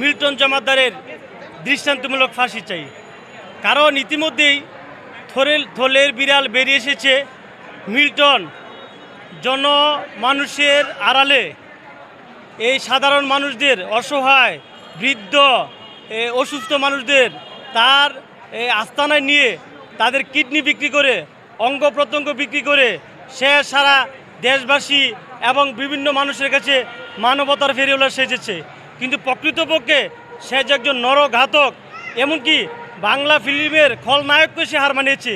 Milton জমাদ্দারের দৃষ্টান্তমূলক ফাঁসি চাই। কারণ ইতিমধ্যেই থরেল থলের বিড়াল বেরিয়ে এসেছে মিল্টন জন মানুষের আড়ালে। এই সাধারণ মানুষদের, অসহায়, বৃদ্ধ অসুস্থ মানুষদের তার আস্তানায় নিয়ে তাদের কিডনি বিক্রি করে, অঙ্গ প্রত্যঙ্গ বিক্রি করে সে সারা দেশবাসী এবং বিভিন্ন মানুষের কাছে মানবতার ফেরিওলা সেজেছে। কিন্তু প্রকৃতপক্ষে সে যে একজন নরঘাতক, এমনকি বাংলা ফিল্মের খলনায়ককে সে হার মানিয়েছে।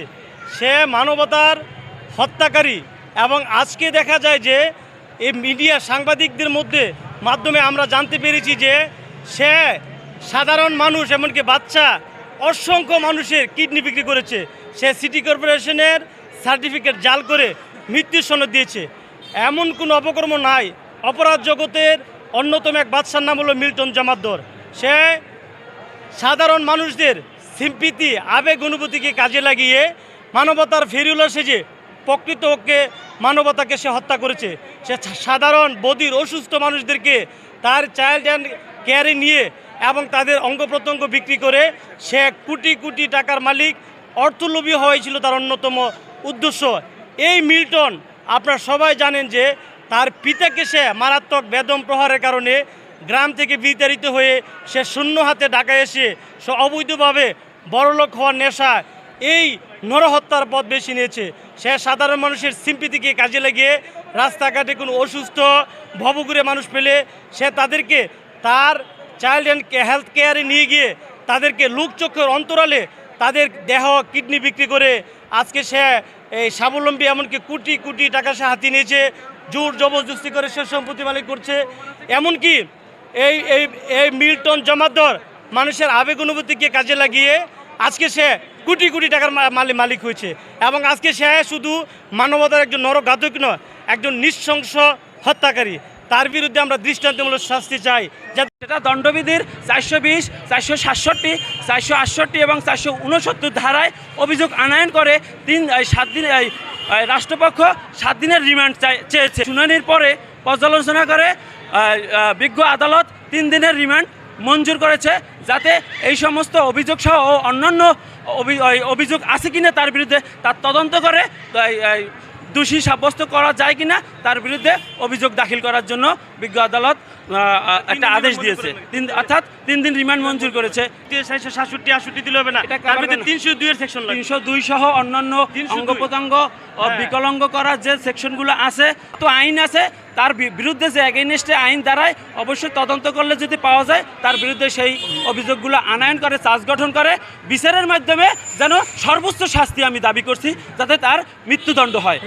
সে মানবতার হত্যাকারী এবং আজকে দেখা যায় যে এই মিডিয়া সাংবাদিকদের মধ্যে মাধ্যমে আমরা জানতে পেরেছি যে সে সাধারণ মানুষ, এমনকি বাচ্চা, অসংখ্য মানুষের কিডনি বিক্রি করেছে। সে সিটি কর্পোরেশনের সার্টিফিকেট জাল করে মৃত্যুর সনদ দিয়েছে। এমন কোনো অপকর্ম নাই। অপরাধ জগতের অন্যতম এক বাদশার নাম হলো মিল্টন জামাদ্দর। সে সাধারণ মানুষদের সিম্পিতি, আবেগ, অনুভূতিকে কাজে লাগিয়ে মানবতার ফেরিউলা সেজে প্রকৃতকে মানবতাকে সে হত্যা করেছে। সে সাধারণ বদির অসুস্থ মানুষদেরকে তার চাইল্ড অ্যান্ড কেয়ারে নিয়ে এবং তাদের অঙ্গ প্রত্যঙ্গ বিক্রি করে সে কোটি কোটি টাকার মালিক, অর্থলোভী হয়েছিল তার অন্যতম উদ্দেশ্য। এই মিল্টন, আপনারা সবাই জানেন যে তার পিতাকে সে মারাত্মক বেদম প্রহারের কারণে গ্রাম থেকে বিতাড়িত হয়ে সে শূন্য হাতে ঢাকায় এসে সে অবৈধভাবে বড়লোক হওয়ার নেশা এই নরহত্যার পথ বেশি নিয়েছে। সে সাধারণ মানুষের সিম্পিতিকে কাজে লাগিয়ে রাস্তাঘাটে কোনো অসুস্থ, ভবঘুরে মানুষ পেলে সে তাদেরকে তার চাইল্ড অ্যান্ড হেলথ কেয়ারে নিয়ে গিয়ে তাদেরকে লোকচক্ষুর অন্তরালে তাদের দেহ কিডনি বিক্রি করে আজকে সে এই স্বাবলম্বী এমনকি কোটি কোটি টাকা সে হাতি নিয়েছে, জোর জবরদস্তি করে সে সম্পত্তি মালিক করছে। এমনকি এই এই এই মিল্টন জমাদ্দর মানুষের আবেগ অনুভূতিকে কাজে লাগিয়ে আজকে সে কোটি কোটি টাকার মালিক হয়েছে। এবং আজকে সে শুধু মানবতার একজন নরঘাতক নয়, একজন নৃশংস হত্যাকারী। তার বিরুদ্ধে আমরা দৃষ্টান্তমূলক শাস্তি চাই। যাতে সেটা দণ্ডবিধির চারশো বিশ, চারশো সাতষট্টি, চারশো আটষট্টি এবং চারশো উনসত্তর ধারায় অভিযোগ আনায়ন করে তিন সাত দিন রাষ্ট্রপক্ষ সাত দিনের রিমান্ড চেয়েছে। শুনানির পরে পর্যালোচনা করে বিজ্ঞ আদালত তিন দিনের রিমান্ড মঞ্জুর করেছে যাতে এই সমস্ত অভিযোগ সহ অন্যান্য অভিযোগ আছে কিনা তার বিরুদ্ধে তার তদন্ত করে দোষী সাব্যস্ত করা যায় কিনা তার বিরুদ্ধে অভিযোগ দাখিল করার জন্য বিজ্ঞ আদালত একটা আদেশ দিয়েছে। তিন অর্থাৎ তিন দিন রিমান্ড মঞ্জুর করেছে। চারশো সাতষট্টি আটষট্টি দিলে হবে না। তার তিনশো দুইয়ের সেকশন তিনশো দুই সহ অন্যান্য 302 অঙ্গ প্রত্যঙ্গ হ্যাঁ। বিকলঙ্গ করার যে সেকশনগুলো আছে তো আইন আছে তার বিরুদ্ধে যে এগেনস্টে আইন দ্বারায় অবশ্যই তদন্ত করলে যদি পাওয়া যায়, তার বিরুদ্ধে সেই অভিযোগগুলো আনায়ন করে, চার্জ গঠন করে, বিচারের মাধ্যমে যেন সর্বোচ্চ শাস্তি আমি দাবি করছি, যাতে তার মৃত্যুদণ্ড হয়।